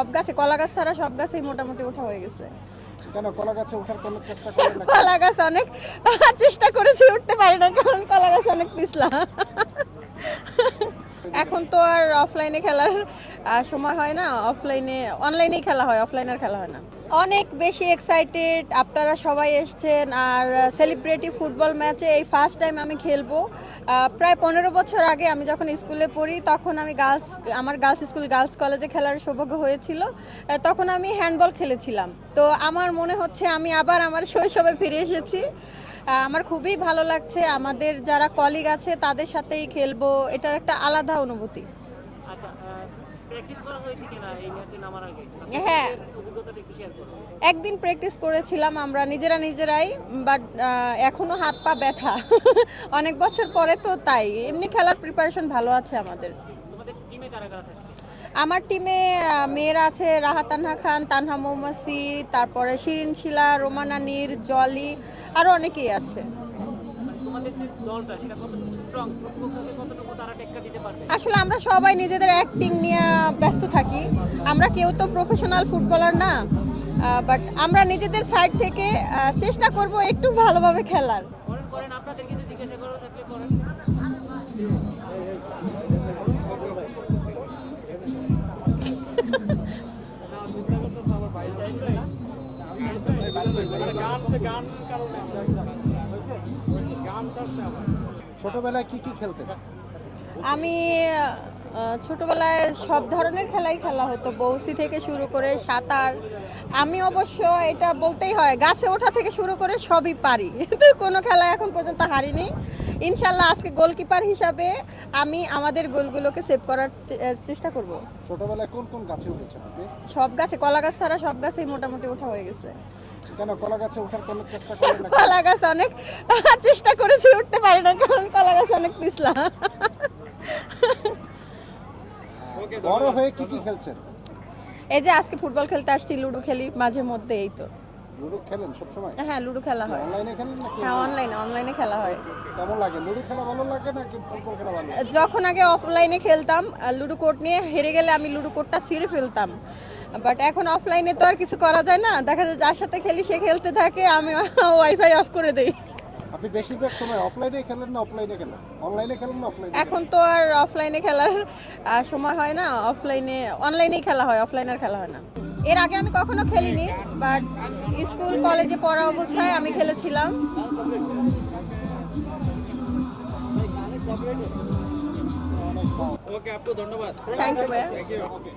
সব গাছে কলা গাছ ছাড়া সব গাছেই মোটামুটি ওঠা হয়ে গেছে। কেন কলা গাছে ওঠার কোনো চেষ্টা করেন না কলা গাছ অনেক চেষ্টা করেছি উঠতে পারি না কারণ কলা গাছ অনেক পিছলা। এখন তো আর অফলাইনে খেলার সময় হয় না অফলাইনে অনলাইনেই খেলা হয় অফলাইনে খেলা হয় না। অনেক বেশি এক্সাইটেড আপনারা সবাই এসছেন, আর সেলিব্রিটি ফুটবল ম্যাচে এই ফার্স্ট টাইম আমি খেলব। প্রায় পনেরো বছর আগে আমি যখন স্কুলে পড়ি, তখন আমি গার্লস আমার গার্লস স্কুল গার্লস কলেজে খেলার সৌভাগ্য হয়েছিল। তখন আমি হ্যান্ডবল খেলেছিলাম। তো আমার মনে হচ্ছে আমি আবার আমার শৈশবে ফিরে এসেছি। আমার খুবই ভালো লাগছে। আমাদের যারা কলিগ আছে, তাদের সাথেই খেলব। এটার একটা আলাদা অনুভূতি। আচ্ছা হ্যাঁ। একদিন প্র্যাকটিস করেছিলাম আমরা নিজেরা নিজেরাই বাট এখনও হাত পা ব্যথা। অনেক বছর পরে তো তাই। এমনি খেলার প্রিপারেশন ভালো আছে আমাদের। আমার টিমে মেয়েরা আছে রাহা তানহা খান তানহা মৌমাসি তারপরে শিরিন শিলা রোমানা নীর জলি আরও অনেকেই আছে। মানে আসলে আমরা সবাই নিজেদের অ্যাক্টিং নিয়ে ব্যস্ত থাকি। আমরা কেউ তো প্রফেশনাল ফুটবলার না বাট আমরা নিজেদের সাইড থেকে চেষ্টা করব একটু ভালোভাবে খেলার। করেন করেন আপনাদের কিছু জিজ্ঞাসা করার থাকলে করেন। ছোটবেলায় কি কি খেলতেন? আমি ছোটবেলায় সব ধরনের খেলাই খেলা হতো বৌসি থেকে শুরু করে সাঁতার। আমি অবশ্য এটা বলতেই হয় গাছে ওঠা থেকে শুরু করে সবই পারি। কিন্তু কোনো খেলা এখন পর্যন্ত হারিনি। ইনশাল্লাহ আজকে গোলকিপার হিসাবে আমি আমাদের গোলগুলোকে সেভ করার চেষ্টা করব। ছোটবেলায় কোন কোন গাছে উঠেছেন আপনি? সব গাছে কলা গাছ ছাড়া সব গাছেই মোটামুটি ওঠা হয়ে গেছে। কেন কলা গাছে ওঠার কোনো চেষ্টা করেন না কলা গাছ অনেক চেষ্টা করেছি উঠতে পারি না কারণ কলা গাছ অনেক পিছলা। বড় হয়ে কি কি খেলছেন? এই যে আজকে ফুটবল খেলতে আসছি লুডো খেলি মাঝে মধ্যে এই তো। লুডো খেলেন সবসময়? হ্যাঁ লুডো খেলা হয়। অনলাইনে খেলেন নাকি? হ্যাঁ অনলাইনে অনলাইনে খেলা হয়। কেমন লাগে? লুডো খেলা ভালো লাগে নাকি ফুটবল খেলা ভালো লাগে? যখন আগে অফলাইনে খেলতাম লুডো কোর্ট নিয়ে হেরে গেলে আমি লুডো কোর্টটা ছিঁড়ে ফেলতাম। বাট এখন অফলাইনে তো আর কিছু করা যায় না। দেখা যায় যার সাথে খেলি সে খেলতে থাকে আমি ওয়াইফাই অফ করে দেই। আপনি বেশিরভাগ সময় অফলাইনে খেলেন না অফলাইনে খেলেন? অনলাইনে খেলেন না অফলাইনে এখন তো আর অফলাইনে খেলার সময় হয় না। অফলাইনে অনলাইনেই খেলা হয় অফলাইনে আর খেলা হয় না। এর আগে আমি কখনো খেলিনি বাট স্কুল কলেজে পড়া অবস্থায় আমি খেলেছিলাম। ওকে আপু ধন্যবাদ। থ্যাংক ইউ ভাইয়া ওকে